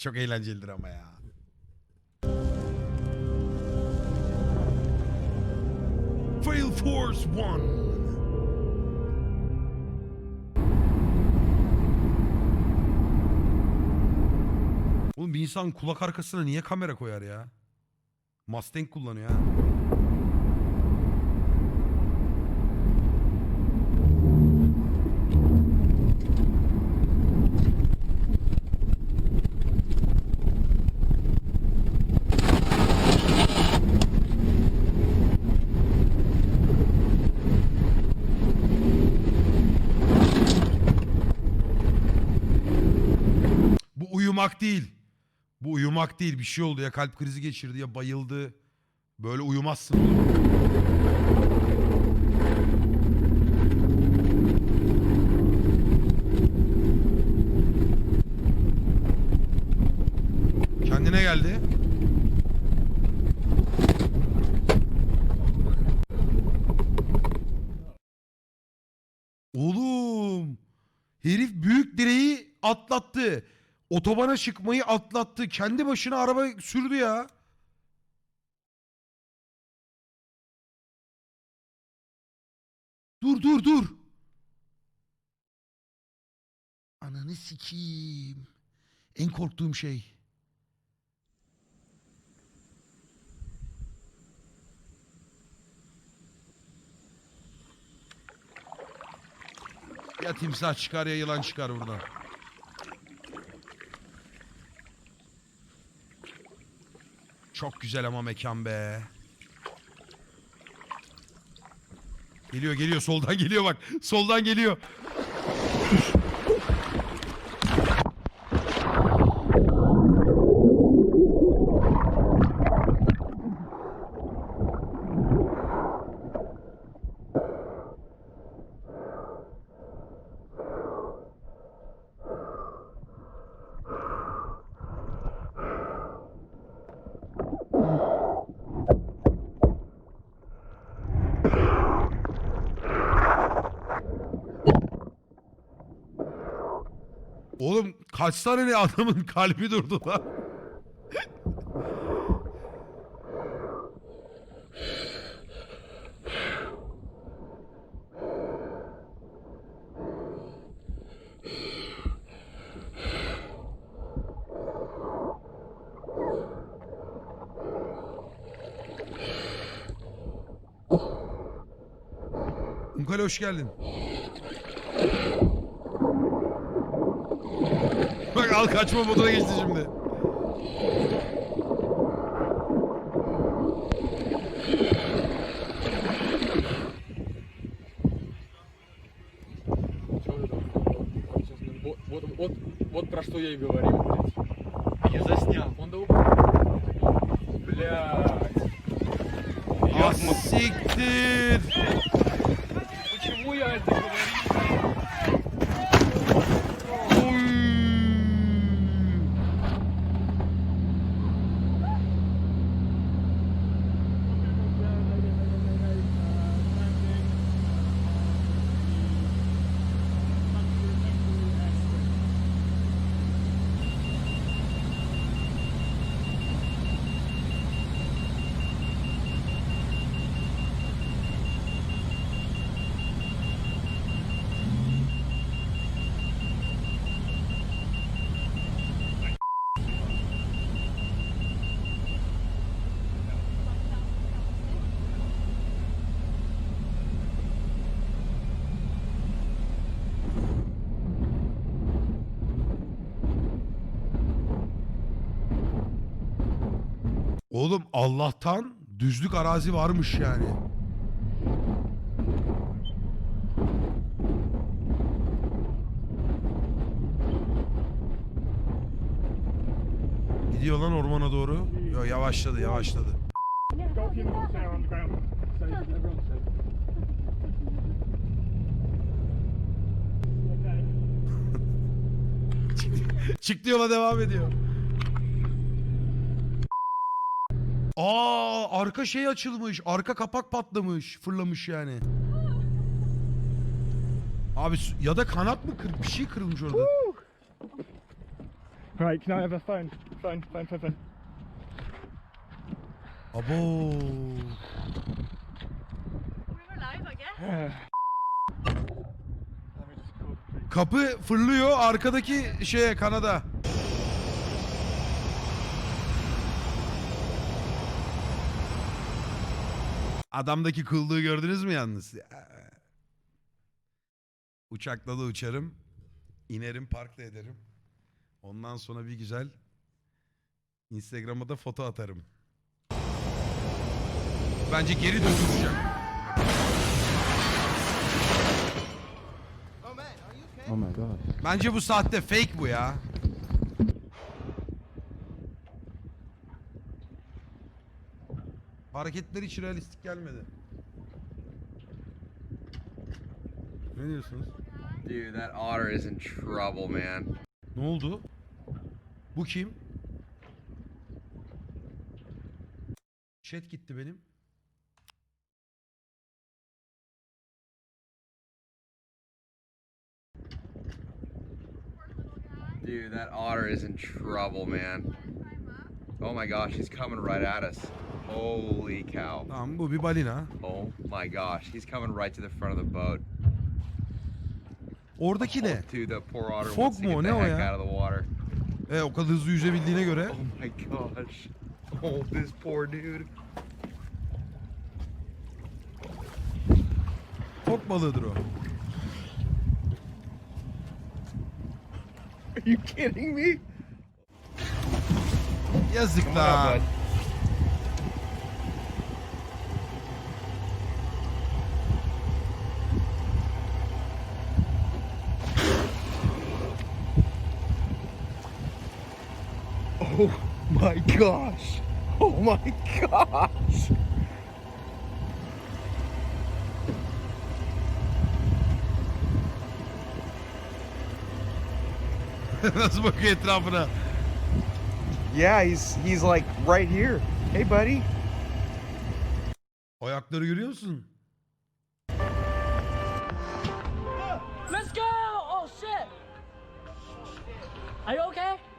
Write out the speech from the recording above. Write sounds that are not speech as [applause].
Çok eğlencelidir ama ya. Fail Force One. Oğlum bir insan kulak arkasına niye kamera koyar ya? Mustang kullanıyor ha. Bu uyumak değil. Bu uyumak değil. Bir şey oldu ya kalp krizi geçirdi ya bayıldı. Böyle uyumazsın oğlum. Kendine geldi. Oğlum. Herif büyük direği atlattı. Otobana çıkmayı atlattı. Kendi başına araba sürdü ya. Dur dur dur. Ananı sikeyim. En korktuğum şey. Ya timsah çıkar ya yılan çıkar buradan. Çok güzel ama mekan be. Geliyor geliyor soldan geliyor bak. Soldan geliyor. Oğlum kaç tane ne adamın [laughs] kalbi durdu lan. Unkale hoş geldin. Bak al kaçma moduna geçti şimdi. Вот, вот, вот, вот, про что я и говорил, блядь. Я заснял. Он да Блядь. Ah Oğlum Allah'tan düzlük arazi varmış yani. Gidiyor lan ormana doğru. Yo yavaşladı yavaşladı. Go a few minutes Aa arka şey açılmış. Arka kapak patlamış. Fırlamış yani. Abi ya da kanat mı kır bir şey kırılmış orada. Right, can I have a phone? Phone, phone, phone, phone. Abo. [sighs] Kapı fırlıyor arkadaki şeye kanada. Adamdaki kıldığı gördünüz mü yalnız? Ya. Uçakla da uçarım. inerim park da ederim. Ondan sonra bir güzel Instagram'a da foto atarım. Bence geri döndüreceğim. Oh my god. Bence bu saatte fake bu ya. Hareketler hiç realistik gelmedi. Ne diyorsunuz? Dude, that otter is in trouble, man. Ne oldu? Bu kim? Chat gitti benim. Dude, that otter is in trouble, man. Oh my gosh, he's coming right at us. Holy cow. Tamam bu bir balina. Oh my gosh, he's coming right to the front of the boat. Oradaki ne? Fog mu ne o ya? out of the water. E, o kadar hızlı yüzebildiğine göre. Oh my gosh. Oh, this poor dude. Fok balığıdır o. Are you kidding me? Yazık Come Oh my gosh. Oh my gosh. Nasıl bakıyor etrafına? Yeah, he's he's like right here. Hey buddy. Ayakları görüyor musun? Let's go! Oh shit! Are you okay?